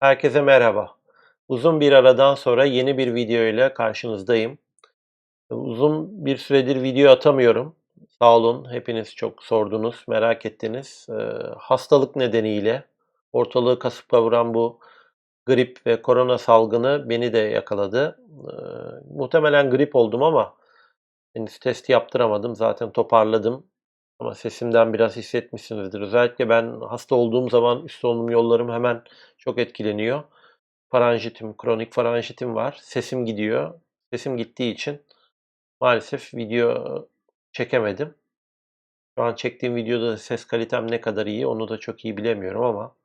Herkese merhaba. Uzun bir aradan sonra yeni bir video ile karşınızdayım. Uzun bir süredir video atamıyorum. Sağ olun, hepiniz çok sordunuz, merak ettiniz. Ee, hastalık nedeniyle ortalığı kasıp kavuran bu grip ve korona salgını beni de yakaladı. Ee, muhtemelen grip oldum ama henüz test yaptıramadım. Zaten toparladım. Ama sesimden biraz hissetmişsinizdir. Özellikle ben hasta olduğum zaman üst solunum yollarım hemen çok etkileniyor. Faranjitim, kronik faranjitim var. Sesim gidiyor. Sesim gittiği için maalesef video çekemedim. Şu an çektiğim videoda da ses kalitem ne kadar iyi onu da çok iyi bilemiyorum ama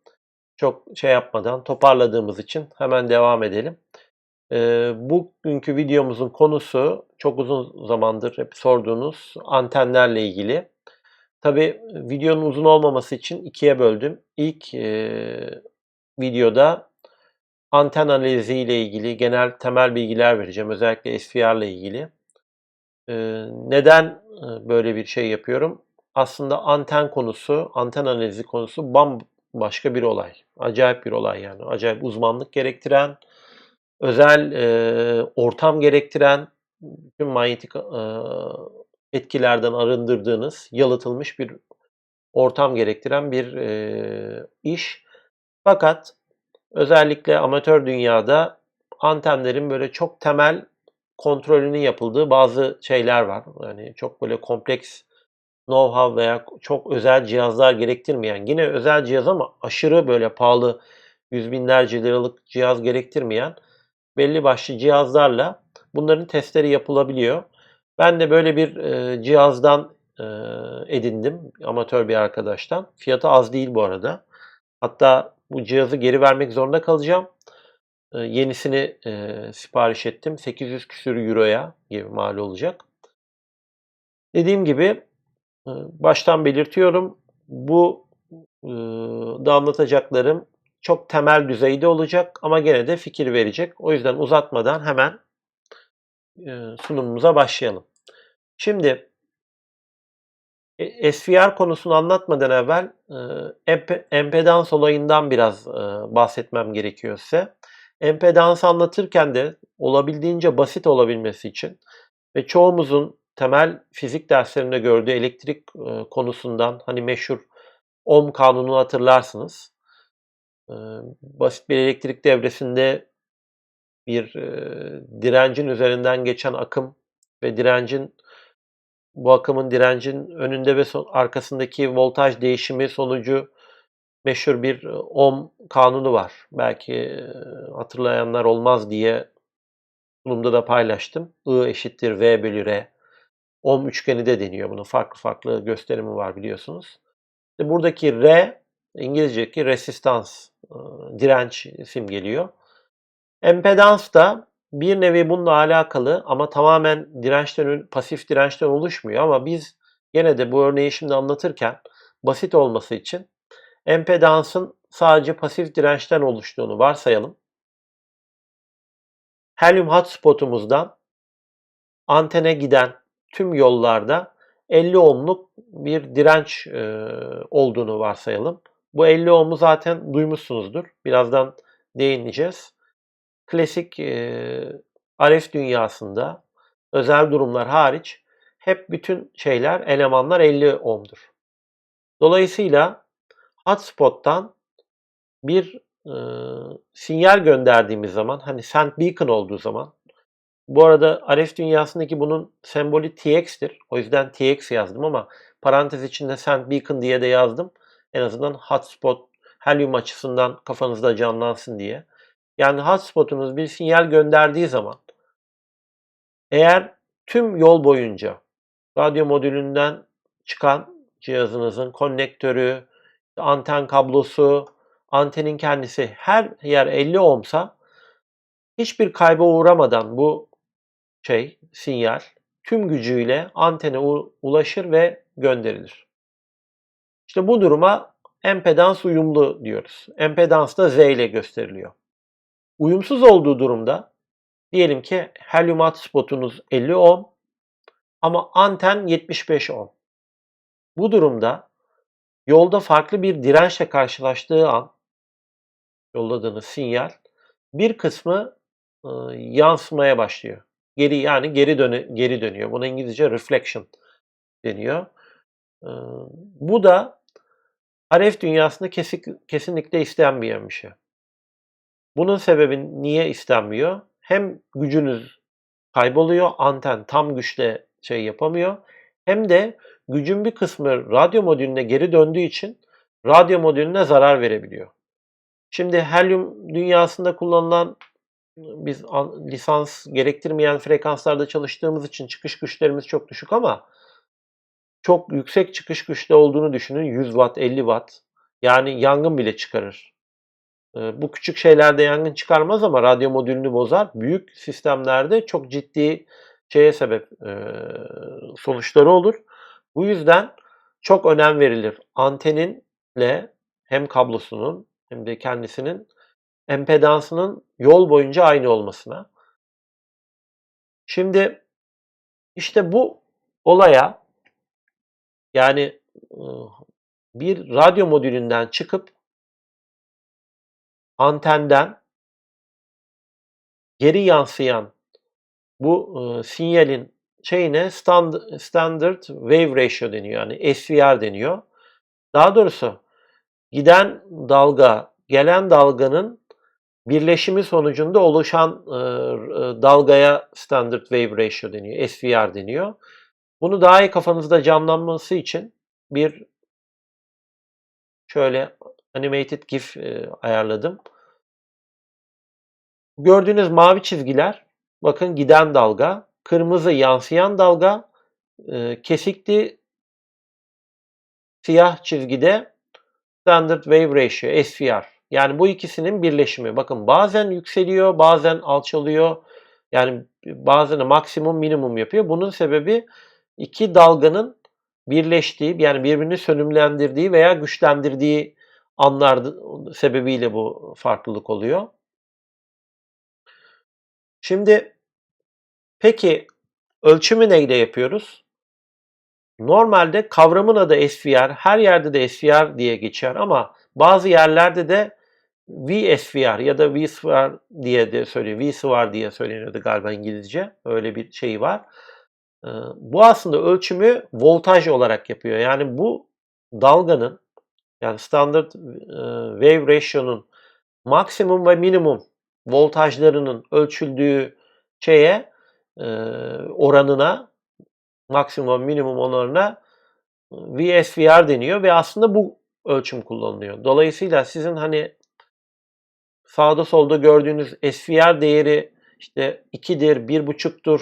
çok şey yapmadan toparladığımız için hemen devam edelim. Ee, bugünkü videomuzun konusu çok uzun zamandır hep sorduğunuz antenlerle ilgili. Tabi videonun uzun olmaması için ikiye böldüm. İlk e, videoda anten analizi ile ilgili genel temel bilgiler vereceğim. Özellikle SVR ile ilgili. E, neden böyle bir şey yapıyorum? Aslında anten konusu, anten analizi konusu bambaşka bir olay. Acayip bir olay yani. Acayip uzmanlık gerektiren, özel e, ortam gerektiren, bütün manyetik e, etkilerden arındırdığınız, yalıtılmış bir ortam gerektiren bir e, iş. Fakat özellikle amatör dünyada antenlerin böyle çok temel kontrolünün yapıldığı bazı şeyler var. Yani çok böyle kompleks know-how veya çok özel cihazlar gerektirmeyen, yine özel cihaz ama aşırı böyle pahalı yüz binlerce liralık cihaz gerektirmeyen belli başlı cihazlarla bunların testleri yapılabiliyor. Ben de böyle bir e, cihazdan e, edindim amatör bir arkadaştan. Fiyatı az değil bu arada. Hatta bu cihazı geri vermek zorunda kalacağım. E, yenisini e, sipariş ettim. 800 küsür euroya gibi mal olacak. Dediğim gibi e, baştan belirtiyorum. Bu e, da anlatacaklarım çok temel düzeyde olacak ama gene de fikir verecek. O yüzden uzatmadan hemen e, sunumumuza başlayalım. Şimdi e, SVR konusunu anlatmadan evvel e, empedans olayından biraz e, bahsetmem gerekiyor size. Empedans anlatırken de olabildiğince basit olabilmesi için ve çoğumuzun temel fizik derslerinde gördüğü elektrik konusundan hani meşhur Ohm kanunu hatırlarsınız. Basit bir elektrik devresinde bir direncin üzerinden geçen akım ve direncin bu akımın direncin önünde ve son, arkasındaki voltaj değişimi sonucu meşhur bir e, ohm kanunu var. Belki e, hatırlayanlar olmaz diye sunumda da paylaştım. I eşittir V bölü R. Ohm üçgeni de deniyor. Bunun farklı farklı gösterimi var biliyorsunuz. İşte buradaki R İngilizce'deki resistans, e, direnç simgeliyor. Empedans da bir nevi bununla alakalı ama tamamen dirençten, pasif dirençten oluşmuyor ama biz gene de bu örneği şimdi anlatırken basit olması için empedansın sadece pasif dirençten oluştuğunu varsayalım. Helyum hotspotumuzdan antene giden tüm yollarda 50 ohmluk bir direnç e, olduğunu varsayalım. Bu 50 ohmu zaten duymuşsunuzdur. Birazdan değineceğiz klasik e, RF dünyasında özel durumlar hariç hep bütün şeyler, elemanlar 50 ohm'dur. Dolayısıyla hotspot'tan bir e, sinyal gönderdiğimiz zaman, hani send beacon olduğu zaman, bu arada RF dünyasındaki bunun sembolü TX'tir. O yüzden TX yazdım ama parantez içinde send beacon diye de yazdım. En azından hotspot, helyum açısından kafanızda canlansın diye. Yani hotspotunuz bir sinyal gönderdiği zaman eğer tüm yol boyunca radyo modülünden çıkan cihazınızın konnektörü, anten kablosu, antenin kendisi her yer 50 ohmsa hiçbir kayba uğramadan bu şey, sinyal tüm gücüyle antene ulaşır ve gönderilir. İşte bu duruma empedans uyumlu diyoruz. Empedans da Z ile gösteriliyor. Uyumsuz olduğu durumda diyelim ki helyum spotunuz 50 ohm ama anten 75 ohm. Bu durumda yolda farklı bir dirençle karşılaştığı an yolladığınız sinyal bir kısmı e, yansımaya başlıyor. Geri yani geri döne, geri dönüyor. Buna İngilizce reflection deniyor. E, bu da RF dünyasında kesik, kesinlikle istenmeyen bir şey. Bunun sebebi niye istenmiyor? Hem gücünüz kayboluyor, anten tam güçle şey yapamıyor. Hem de gücün bir kısmı radyo modülüne geri döndüğü için radyo modülüne zarar verebiliyor. Şimdi helyum dünyasında kullanılan biz lisans gerektirmeyen frekanslarda çalıştığımız için çıkış güçlerimiz çok düşük ama çok yüksek çıkış güçte olduğunu düşünün. 100 watt, 50 watt. Yani yangın bile çıkarır. Bu küçük şeylerde yangın çıkarmaz ama radyo modülünü bozar. Büyük sistemlerde çok ciddi şeye sebep sonuçları olur. Bu yüzden çok önem verilir. Anteninle hem kablosunun hem de kendisinin empedansının yol boyunca aynı olmasına. Şimdi işte bu olaya yani bir radyo modülünden çıkıp antenden geri yansıyan bu e, sinyalin şeyine stand, standard wave ratio deniyor. Yani SVR deniyor. Daha doğrusu giden dalga, gelen dalganın birleşimi sonucunda oluşan e, dalgaya standard wave ratio deniyor. SVR deniyor. Bunu daha iyi kafanızda canlanması için bir şöyle animated GIF e, ayarladım. Gördüğünüz mavi çizgiler bakın giden dalga, kırmızı yansıyan dalga, e, kesikli siyah çizgide standard wave ratio SVR. Yani bu ikisinin birleşimi. Bakın bazen yükseliyor, bazen alçalıyor. Yani bazen maksimum minimum yapıyor. Bunun sebebi iki dalganın birleştiği yani birbirini sönümlendirdiği veya güçlendirdiği anlar sebebiyle bu farklılık oluyor. Şimdi peki ölçümü neyle yapıyoruz? Normalde kavramın adı SVR, her yerde de SVR diye geçer ama bazı yerlerde de VSVR ya da VSVR diye de söylüyor. VSVR diye söyleniyordu galiba İngilizce. Öyle bir şey var. Bu aslında ölçümü voltaj olarak yapıyor. Yani bu dalganın yani standart wave ratio'nun maksimum ve minimum voltajlarının ölçüldüğü şeye oranına maksimum minimum oranına VSVR deniyor ve aslında bu ölçüm kullanılıyor. Dolayısıyla sizin hani sağda solda gördüğünüz SVR değeri işte 2'dir, 1.5'tur,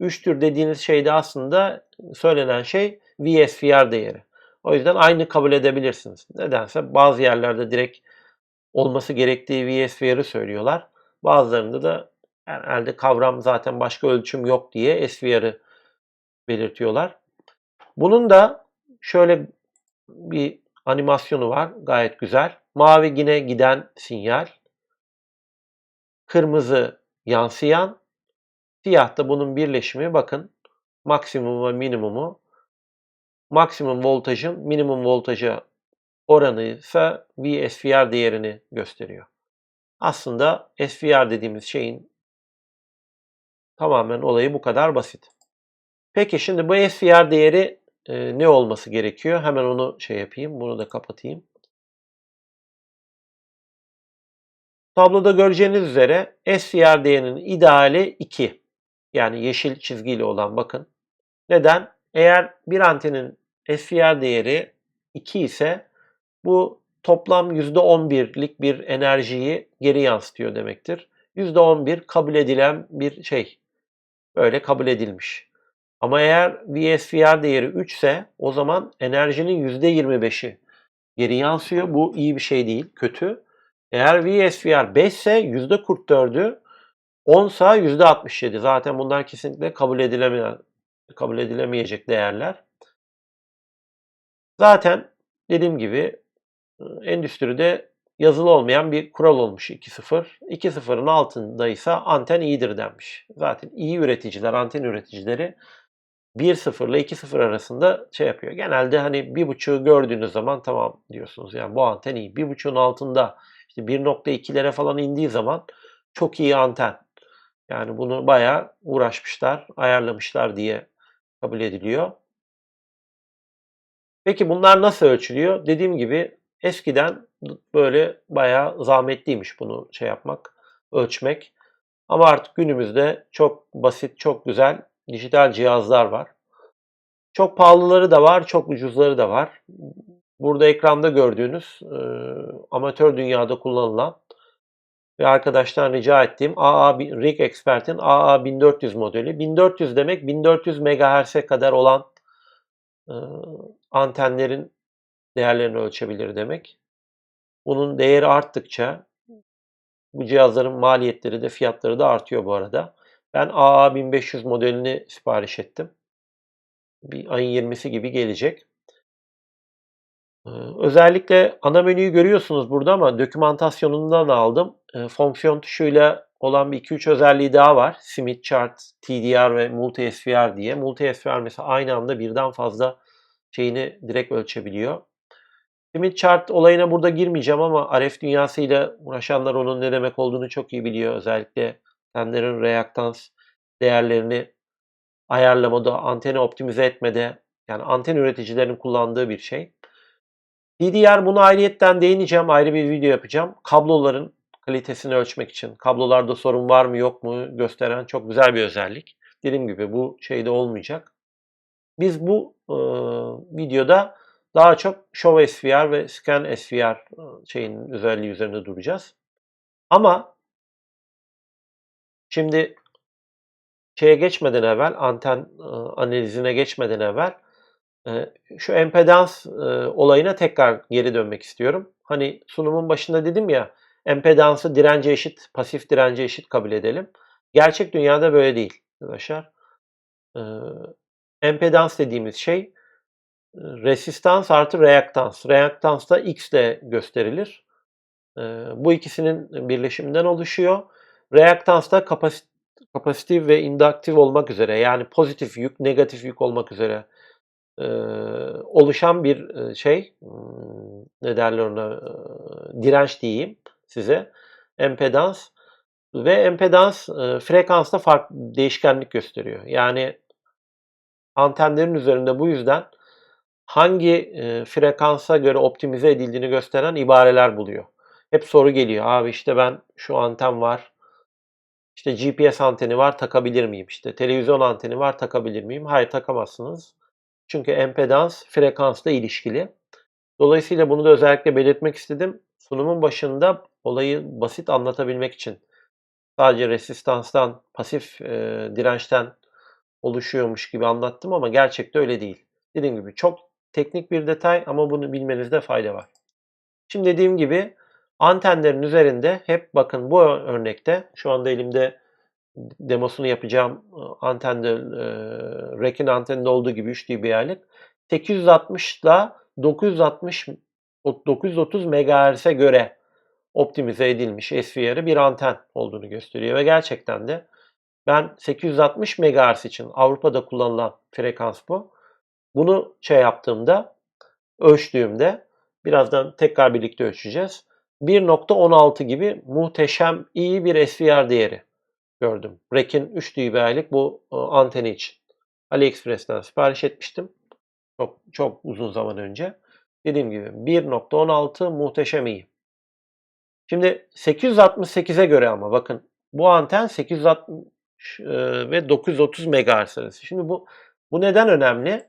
3'tür dediğiniz şeyde aslında söylenen şey VSVR değeri. O yüzden aynı kabul edebilirsiniz. Nedense bazı yerlerde direkt olması gerektiği VSVR'ı söylüyorlar. Bazılarında da herhalde kavram zaten başka ölçüm yok diye SVR'ı belirtiyorlar. Bunun da şöyle bir animasyonu var. Gayet güzel. Mavi yine giden sinyal. Kırmızı yansıyan. Siyah da bunun birleşimi. Bakın maksimum ve minimumu. Maksimum voltajın minimum voltaja oranı ise VSVR değerini gösteriyor. Aslında SVR dediğimiz şeyin tamamen olayı bu kadar basit. Peki şimdi bu SVR değeri e, ne olması gerekiyor? Hemen onu şey yapayım. Bunu da kapatayım. Tabloda göreceğiniz üzere SVR değerinin ideali 2. Yani yeşil çizgiyle olan bakın. Neden? Eğer bir antenin SVR değeri 2 ise bu toplam %11'lik bir enerjiyi geri yansıtıyor demektir. %11 kabul edilen bir şey. Böyle kabul edilmiş. Ama eğer VSVR değeri 3 ise o zaman enerjinin %25'i geri yansıyor. Bu iyi bir şey değil, kötü. Eğer VSVR 5 ise %44'ü 10 ise %67. Zaten bunlar kesinlikle kabul edilemeyen kabul edilemeyecek değerler. Zaten dediğim gibi endüstride yazılı olmayan bir kural olmuş 2.0. 2.0'ın altında ise anten iyidir denmiş. Zaten iyi üreticiler, anten üreticileri 1.0 ile 2.0 arasında şey yapıyor. Genelde hani 1.5'ü gördüğünüz zaman tamam diyorsunuz. Yani bu anten iyi. 1.5'un altında işte 1.2'lere falan indiği zaman çok iyi anten. Yani bunu bayağı uğraşmışlar, ayarlamışlar diye kabul ediliyor. Peki bunlar nasıl ölçülüyor? Dediğim gibi eskiden böyle bayağı zahmetliymiş bunu şey yapmak, ölçmek. Ama artık günümüzde çok basit, çok güzel dijital cihazlar var. Çok pahalıları da var, çok ucuzları da var. Burada ekranda gördüğünüz e, amatör dünyada kullanılan ve arkadaştan rica ettiğim AA Rig Expert'in AA 1400 modeli. 1400 demek 1400 MHz'e kadar olan e, antenlerin değerlerini ölçebilir demek. Bunun değeri arttıkça bu cihazların maliyetleri de fiyatları da artıyor bu arada. Ben AA 1500 modelini sipariş ettim. Bir ayın 20'si gibi gelecek. Ee, özellikle ana menüyü görüyorsunuz burada ama dokümantasyonundan aldım. Ee, fonksiyon tuşuyla olan bir 2-3 özelliği daha var. Smith Chart, TDR ve Multi SVR diye. Multi SVR mesela aynı anda birden fazla şeyini direkt ölçebiliyor. Smith Chart olayına burada girmeyeceğim ama RF dünyasıyla uğraşanlar onun ne demek olduğunu çok iyi biliyor. Özellikle tenlerin reaktans değerlerini ayarlamada, anteni optimize etmede yani anten üreticilerin kullandığı bir şey. DDR buna ayrıyetten değineceğim. Ayrı bir video yapacağım. Kabloların kalitesini ölçmek için. Kablolarda sorun var mı yok mu gösteren çok güzel bir özellik. Dediğim gibi bu şeyde olmayacak. Biz bu e, videoda daha çok Show SVR ve Scan SVR şeyin özelliği üzerinde duracağız. Ama şimdi şeye geçmeden evvel, anten analizine geçmeden evvel şu empedans olayına tekrar geri dönmek istiyorum. Hani sunumun başında dedim ya, empedansı dirence eşit, pasif dirence eşit kabul edelim. Gerçek dünyada böyle değil arkadaşlar. Empedans dediğimiz şey resistans artı reaktans. Reaktans da X ile gösterilir. Bu ikisinin birleşiminden oluşuyor. Reaktans da kapasitif ve induktif olmak üzere yani pozitif yük, negatif yük olmak üzere oluşan bir şey ne derler ona direnç diyeyim size empedans ve empedans frekansta farklı değişkenlik gösteriyor. Yani antenlerin üzerinde bu yüzden hangi e, frekansa göre optimize edildiğini gösteren ibareler buluyor. Hep soru geliyor. Abi işte ben şu anten var. İşte GPS anteni var takabilir miyim? İşte televizyon anteni var takabilir miyim? Hayır takamazsınız. Çünkü empedans frekansla ilişkili. Dolayısıyla bunu da özellikle belirtmek istedim. Sunumun başında olayı basit anlatabilmek için. Sadece resistanstan, pasif e, dirençten oluşuyormuş gibi anlattım ama gerçekte öyle değil. Dediğim gibi çok teknik bir detay ama bunu bilmenizde fayda var. Şimdi dediğim gibi antenlerin üzerinde hep bakın bu örnekte şu anda elimde demosunu yapacağım antende e, Rekin anteninde olduğu gibi 3 dB'lik 860 ile 960 930 MHz'e göre optimize edilmiş SVR'ı bir anten olduğunu gösteriyor ve gerçekten de ben 860 MHz için Avrupa'da kullanılan frekans bu. Bunu şey yaptığımda, ölçtüğümde, birazdan tekrar birlikte ölçeceğiz. 1.16 gibi muhteşem iyi bir SVR değeri gördüm. Rek'in 3 dB'lik bu e, anteni için. AliExpress'ten sipariş etmiştim. Çok, çok uzun zaman önce. Dediğim gibi 1.16 muhteşem iyi. Şimdi 868'e göre ama bakın bu anten 860 e, ve 930 MHz arası. Şimdi bu bu neden önemli?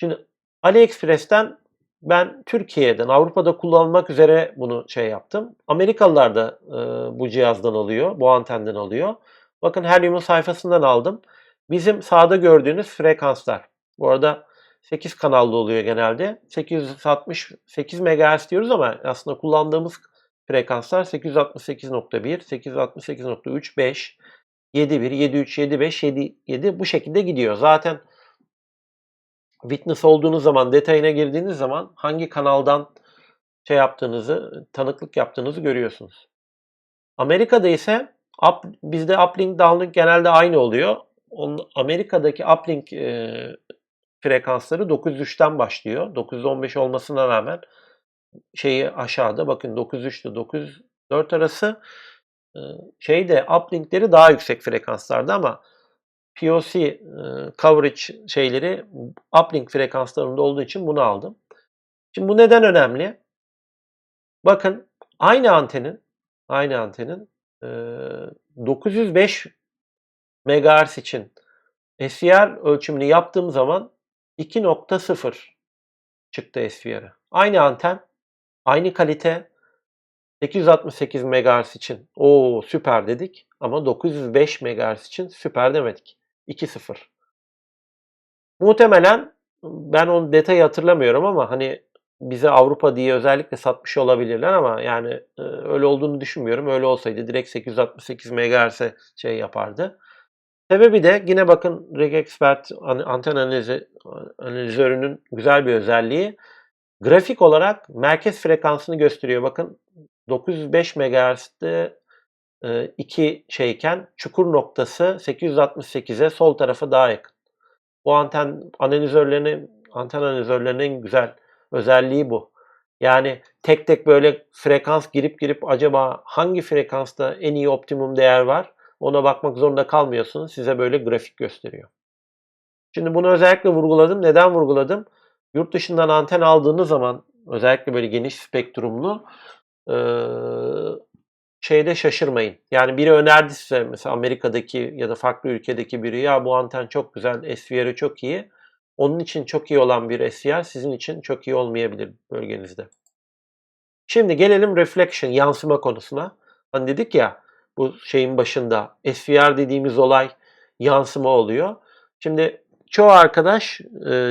Şimdi AliExpress'ten ben Türkiye'den, Avrupa'da kullanılmak üzere bunu şey yaptım. Amerikalılar da e, bu cihazdan alıyor, bu antenden alıyor. Bakın Helium'un sayfasından aldım. Bizim sağda gördüğünüz frekanslar. Bu arada 8 kanallı oluyor genelde. 868 MHz diyoruz ama aslında kullandığımız frekanslar 868.1, 868.3, 5, 7.1, 7.3, 7.5, 7.7 bu şekilde gidiyor. Zaten witness olduğunuz zaman, detayına girdiğiniz zaman hangi kanaldan şey yaptığınızı, tanıklık yaptığınızı görüyorsunuz. Amerika'da ise up, bizde uplink downlink genelde aynı oluyor. Onun, Amerika'daki uplink e, frekansları 903'ten başlıyor. 915 olmasına rağmen şeyi aşağıda. Bakın 9.3 ile 9.4 arası. Ee, şeyde uplinkleri daha yüksek frekanslarda ama POC e, coverage şeyleri uplink frekanslarında olduğu için bunu aldım. Şimdi bu neden önemli? Bakın aynı antenin aynı antenin e, 905 MHz için SVR ölçümünü yaptığım zaman 2.0 çıktı SVR'ı. Aynı anten, aynı kalite 868 MHz için o süper dedik ama 905 MHz için süper demedik. 2.0. Muhtemelen ben onun detayı hatırlamıyorum ama hani bize Avrupa diye özellikle satmış olabilirler ama yani e, öyle olduğunu düşünmüyorum. Öyle olsaydı direkt 868 MHz'e şey yapardı. Sebebi de yine bakın RegExpert anten analizi, analizörünün güzel bir özelliği. Grafik olarak merkez frekansını gösteriyor. Bakın 905 MHz'de e, iki şeyken çukur noktası 868'e sol tarafa daha yakın. Bu anten analizörlerinin anten analizörlerinin güzel özelliği bu. Yani tek tek böyle frekans girip girip acaba hangi frekansta en iyi optimum değer var ona bakmak zorunda kalmıyorsunuz. Size böyle grafik gösteriyor. Şimdi bunu özellikle vurguladım. Neden vurguladım? Yurt dışından anten aldığınız zaman özellikle böyle geniş spektrumlu şeyde şaşırmayın. Yani biri önerdi size mesela Amerika'daki ya da farklı ülkedeki biri ya bu anten çok güzel, SVR'ı çok iyi. Onun için çok iyi olan bir SVR sizin için çok iyi olmayabilir bölgenizde. Şimdi gelelim reflection, yansıma konusuna. Hani dedik ya bu şeyin başında SVR dediğimiz olay yansıma oluyor. Şimdi çoğu arkadaş,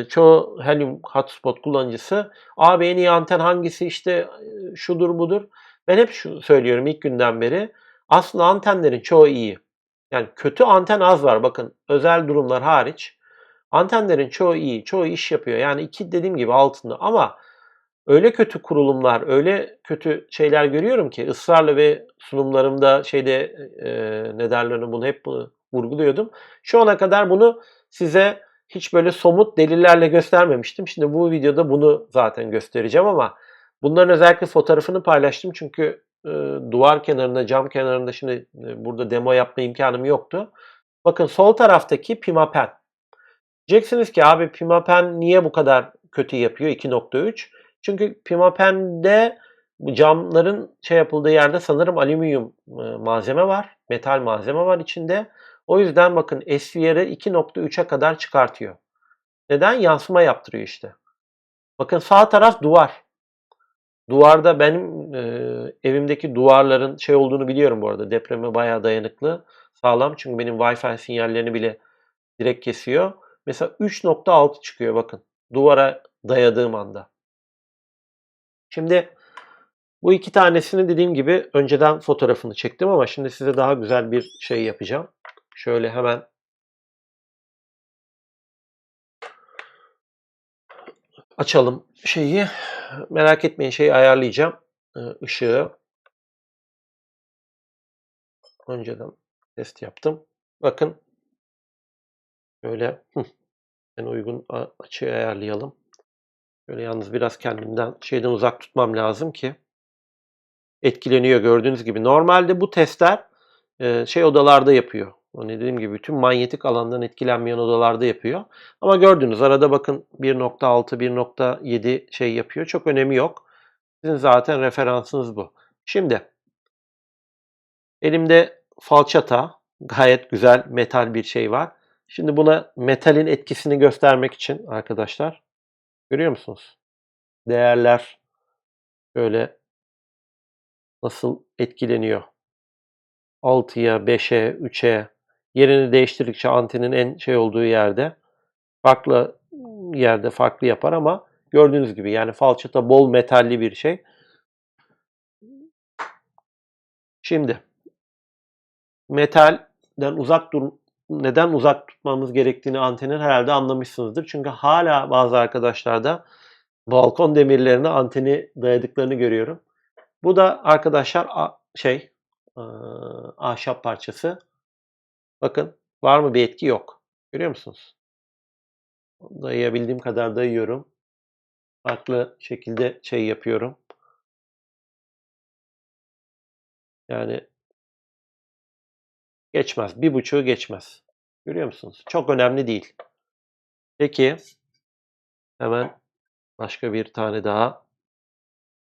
çoğu Helium Hotspot kullanıcısı abi en iyi anten hangisi işte şudur budur. Ben hep şu söylüyorum ilk günden beri. Aslında antenlerin çoğu iyi. Yani kötü anten az var bakın özel durumlar hariç. Antenlerin çoğu iyi, çoğu iş yapıyor. Yani iki dediğim gibi altında ama öyle kötü kurulumlar, öyle kötü şeyler görüyorum ki ısrarla ve sunumlarımda şeyde e, ne derler bunu hep bunu vurguluyordum. Şu ana kadar bunu size hiç böyle somut delillerle göstermemiştim. Şimdi bu videoda bunu zaten göstereceğim ama bunların özellikle fotoğrafını paylaştım çünkü e, duvar kenarında, cam kenarında şimdi e, burada demo yapma imkanım yoktu. Bakın sol taraftaki Pimapen. Diyeceksiniz ki abi Pimapen niye bu kadar kötü yapıyor 2.3? Çünkü Pimapen'de camların şey yapıldığı yerde sanırım alüminyum e, malzeme var. Metal malzeme var içinde. O yüzden bakın SVR'ı 2.3'e kadar çıkartıyor. Neden? Yansıma yaptırıyor işte. Bakın sağ taraf duvar. Duvarda benim e, evimdeki duvarların şey olduğunu biliyorum bu arada. Depreme bayağı dayanıklı. Sağlam çünkü benim Wi-Fi sinyallerini bile direkt kesiyor. Mesela 3.6 çıkıyor bakın. Duvara dayadığım anda. Şimdi bu iki tanesini dediğim gibi önceden fotoğrafını çektim ama şimdi size daha güzel bir şey yapacağım. Şöyle hemen açalım şeyi. Merak etmeyin şeyi ayarlayacağım. Işığı. Önceden test yaptım. Bakın. Böyle en uygun açıyı ayarlayalım. Böyle yalnız biraz kendimden şeyden uzak tutmam lazım ki etkileniyor gördüğünüz gibi. Normalde bu testler şey odalarda yapıyor. Hani dediğim gibi bütün manyetik alandan etkilenmeyen odalarda yapıyor. Ama gördünüz arada bakın 1.6 1.7 şey yapıyor. Çok önemi yok. Sizin zaten referansınız bu. Şimdi elimde falçata gayet güzel metal bir şey var. Şimdi buna metalin etkisini göstermek için arkadaşlar görüyor musunuz? Değerler böyle nasıl etkileniyor? 6'ya, 5'e, 3'e yerini değiştirdikçe antenin en şey olduğu yerde farklı yerde farklı yapar ama gördüğünüz gibi yani falçata bol metalli bir şey. Şimdi metalden uzak dur neden uzak tutmamız gerektiğini antenin herhalde anlamışsınızdır. Çünkü hala bazı arkadaşlarda balkon demirlerine anteni dayadıklarını görüyorum. Bu da arkadaşlar şey ahşap parçası. Bakın var mı bir etki yok. Görüyor musunuz? Dayayabildiğim kadar dayıyorum. Farklı şekilde şey yapıyorum. Yani geçmez. Bir buçuğu geçmez. Görüyor musunuz? Çok önemli değil. Peki hemen başka bir tane daha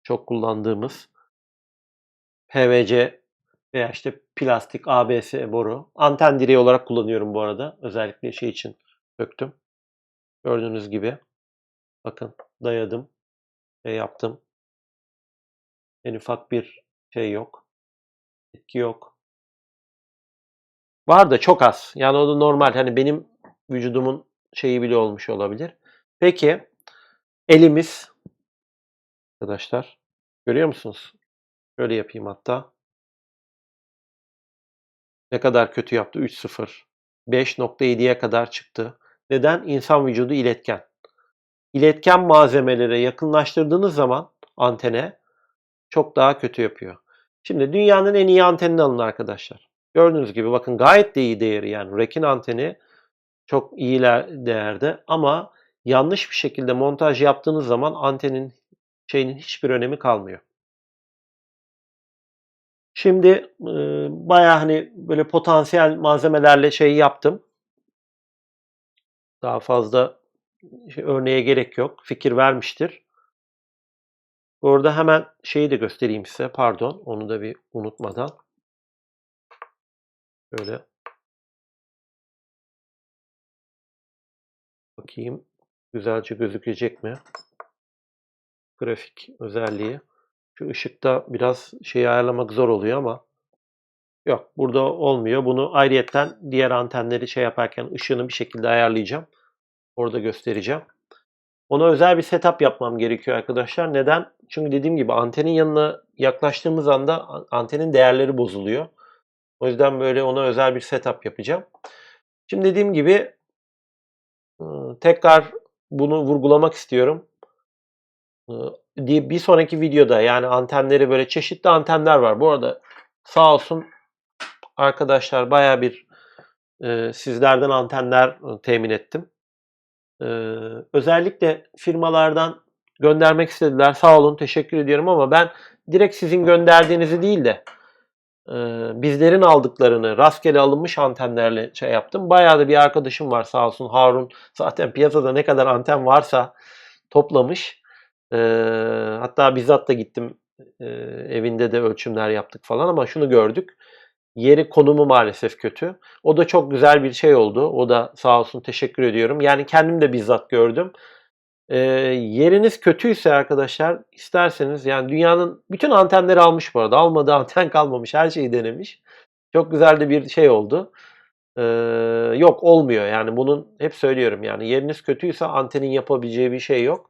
çok kullandığımız PVC veya işte plastik ABS boru. Anten direği olarak kullanıyorum bu arada. Özellikle şey için söktüm. Gördüğünüz gibi. Bakın dayadım ve yaptım. En ufak bir şey yok. Etki yok. Var da çok az. Yani o da normal. Hani benim vücudumun şeyi bile olmuş olabilir. Peki elimiz arkadaşlar görüyor musunuz? Şöyle yapayım hatta. Ne kadar kötü yaptı? 3-0. 5.7'ye kadar çıktı. Neden? İnsan vücudu iletken. İletken malzemelere yakınlaştırdığınız zaman antene çok daha kötü yapıyor. Şimdi dünyanın en iyi antenini alın arkadaşlar. Gördüğünüz gibi bakın gayet de iyi değeri yani. Rekin anteni çok iyi değerde ama yanlış bir şekilde montaj yaptığınız zaman antenin şeyinin hiçbir önemi kalmıyor. Şimdi e, bayağı hani böyle potansiyel malzemelerle şey yaptım. Daha fazla şey, örneğe gerek yok. Fikir vermiştir. Orada hemen şeyi de göstereyim size. Pardon. Onu da bir unutmadan. Böyle bakayım. Güzelce gözükecek mi? Grafik özelliği. Şu ışıkta biraz şeyi ayarlamak zor oluyor ama yok burada olmuyor. Bunu ayrıyetten diğer antenleri şey yaparken ışığını bir şekilde ayarlayacağım. Orada göstereceğim. Ona özel bir setup yapmam gerekiyor arkadaşlar. Neden? Çünkü dediğim gibi antenin yanına yaklaştığımız anda antenin değerleri bozuluyor. O yüzden böyle ona özel bir setup yapacağım. Şimdi dediğim gibi tekrar bunu vurgulamak istiyorum. Bir sonraki videoda yani antenleri böyle çeşitli antenler var. Bu arada sağ olsun arkadaşlar baya bir sizlerden antenler temin ettim. özellikle firmalardan göndermek istediler. Sağ olun teşekkür ediyorum ama ben direkt sizin gönderdiğinizi değil de bizlerin aldıklarını rastgele alınmış antenlerle şey yaptım. Bayağı da bir arkadaşım var sağ olsun Harun. Zaten piyasada ne kadar anten varsa toplamış. Hatta bizzat da gittim evinde de ölçümler yaptık falan ama şunu gördük. Yeri konumu maalesef kötü. O da çok güzel bir şey oldu. O da sağ olsun teşekkür ediyorum. Yani kendim de bizzat gördüm. E, yeriniz kötüyse arkadaşlar isterseniz yani dünyanın bütün antenleri almış bu arada. Almadığı anten kalmamış. Her şeyi denemiş. Çok güzel de bir şey oldu. E, yok olmuyor yani bunun hep söylüyorum yani yeriniz kötüyse antenin yapabileceği bir şey yok.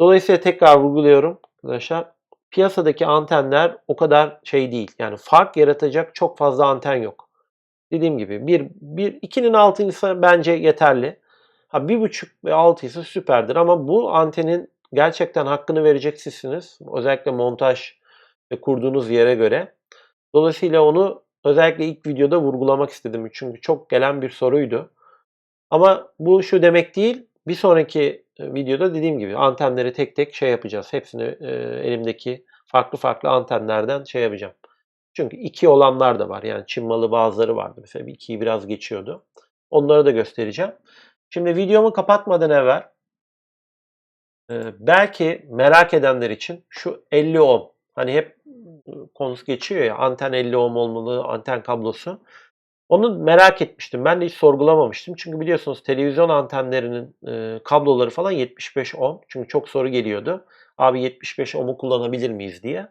Dolayısıyla tekrar vurguluyorum arkadaşlar. Piyasadaki antenler o kadar şey değil. Yani fark yaratacak çok fazla anten yok. Dediğim gibi bir, bir ikinin altıysa bence yeterli. Ha bir buçuk ve altı ise süperdir ama bu antenin gerçekten hakkını verecek sizsiniz. Özellikle montaj ve kurduğunuz yere göre. Dolayısıyla onu özellikle ilk videoda vurgulamak istedim. Çünkü çok gelen bir soruydu. Ama bu şu demek değil. Bir sonraki e, videoda dediğim gibi antenleri tek tek şey yapacağız. Hepsini e, elimdeki farklı farklı antenlerden şey yapacağım. Çünkü iki olanlar da var. Yani Çin malı bazıları vardı. Mesela bir ikiyi biraz geçiyordu. Onları da göstereceğim. Şimdi videomu kapatmadan evvel e, belki merak edenler için şu 50 ohm hani hep konusu geçiyor ya anten 50 ohm olmalı anten kablosu. Onu merak etmiştim. Ben de hiç sorgulamamıştım. Çünkü biliyorsunuz televizyon antenlerinin e, kabloları falan 75 ohm. Çünkü çok soru geliyordu. Abi 75 ohm'u kullanabilir miyiz diye.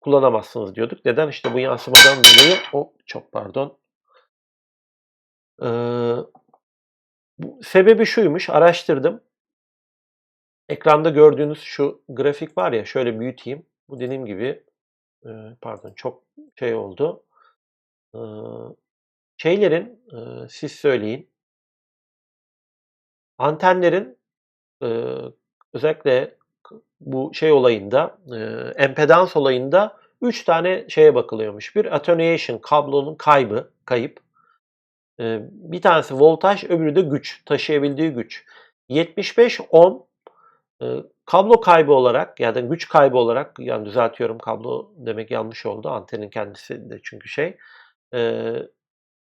Kullanamazsınız diyorduk. Neden? İşte bu yansımadan dolayı o çok pardon. Ee, bu, sebebi şuymuş, araştırdım. Ekranda gördüğünüz şu grafik var ya, şöyle büyüteyim. Bu dediğim gibi, e, pardon çok şey oldu. E, şeylerin, e, siz söyleyin. Antenlerin e, özellikle bu şey olayında, e, empedans olayında 3 tane şeye bakılıyormuş. Bir attenuation, kablonun kaybı, kayıp. Ee, bir tanesi voltaj, öbürü de güç, taşıyabildiği güç. 75 ohm e, kablo kaybı olarak ya da güç kaybı olarak yani düzeltiyorum kablo demek yanlış oldu. Antenin kendisi de çünkü şey. Ee,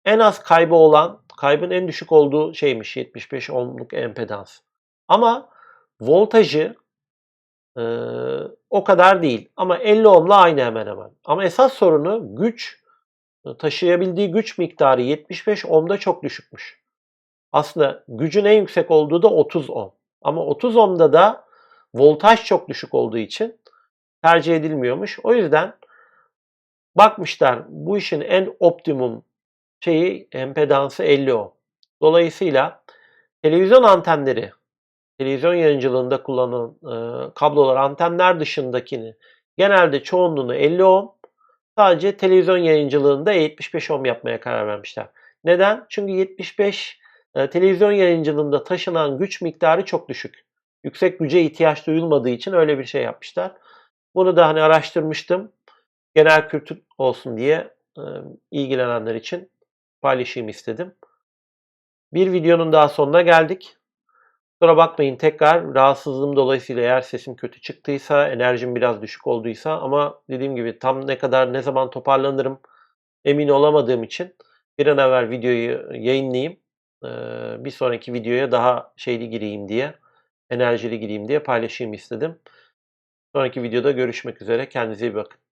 en az kaybı olan, kaybın en düşük olduğu şeymiş 75 ohmluk empedans. Ama voltajı e, o kadar değil. Ama 50 ohmla aynı hemen hemen. Ama esas sorunu güç taşıyabildiği güç miktarı 75 ohmda çok düşükmüş. Aslında gücün en yüksek olduğu da 30 ohm. Ama 30 ohmda da voltaj çok düşük olduğu için tercih edilmiyormuş. O yüzden bakmışlar bu işin en optimum şeyi empedansı 50 ohm. Dolayısıyla televizyon antenleri, televizyon yayıncılığında kullanılan e, kablolar antenler dışındakini genelde çoğunluğunu 50 ohm, sadece televizyon yayıncılığında 75 ohm yapmaya karar vermişler. Neden? Çünkü 75 e, televizyon yayıncılığında taşınan güç miktarı çok düşük. Yüksek güce ihtiyaç duyulmadığı için öyle bir şey yapmışlar. Bunu da hani araştırmıştım. Genel kültür olsun diye e, ilgilenenler için paylaşayım istedim. Bir videonun daha sonuna geldik. Kusura bakmayın tekrar rahatsızlığım dolayısıyla eğer sesim kötü çıktıysa, enerjim biraz düşük olduysa ama dediğim gibi tam ne kadar ne zaman toparlanırım emin olamadığım için bir an evvel videoyu yayınlayayım. Bir sonraki videoya daha şeyli gireyim diye, enerjili gireyim diye paylaşayım istedim. Sonraki videoda görüşmek üzere. Kendinize iyi bakın.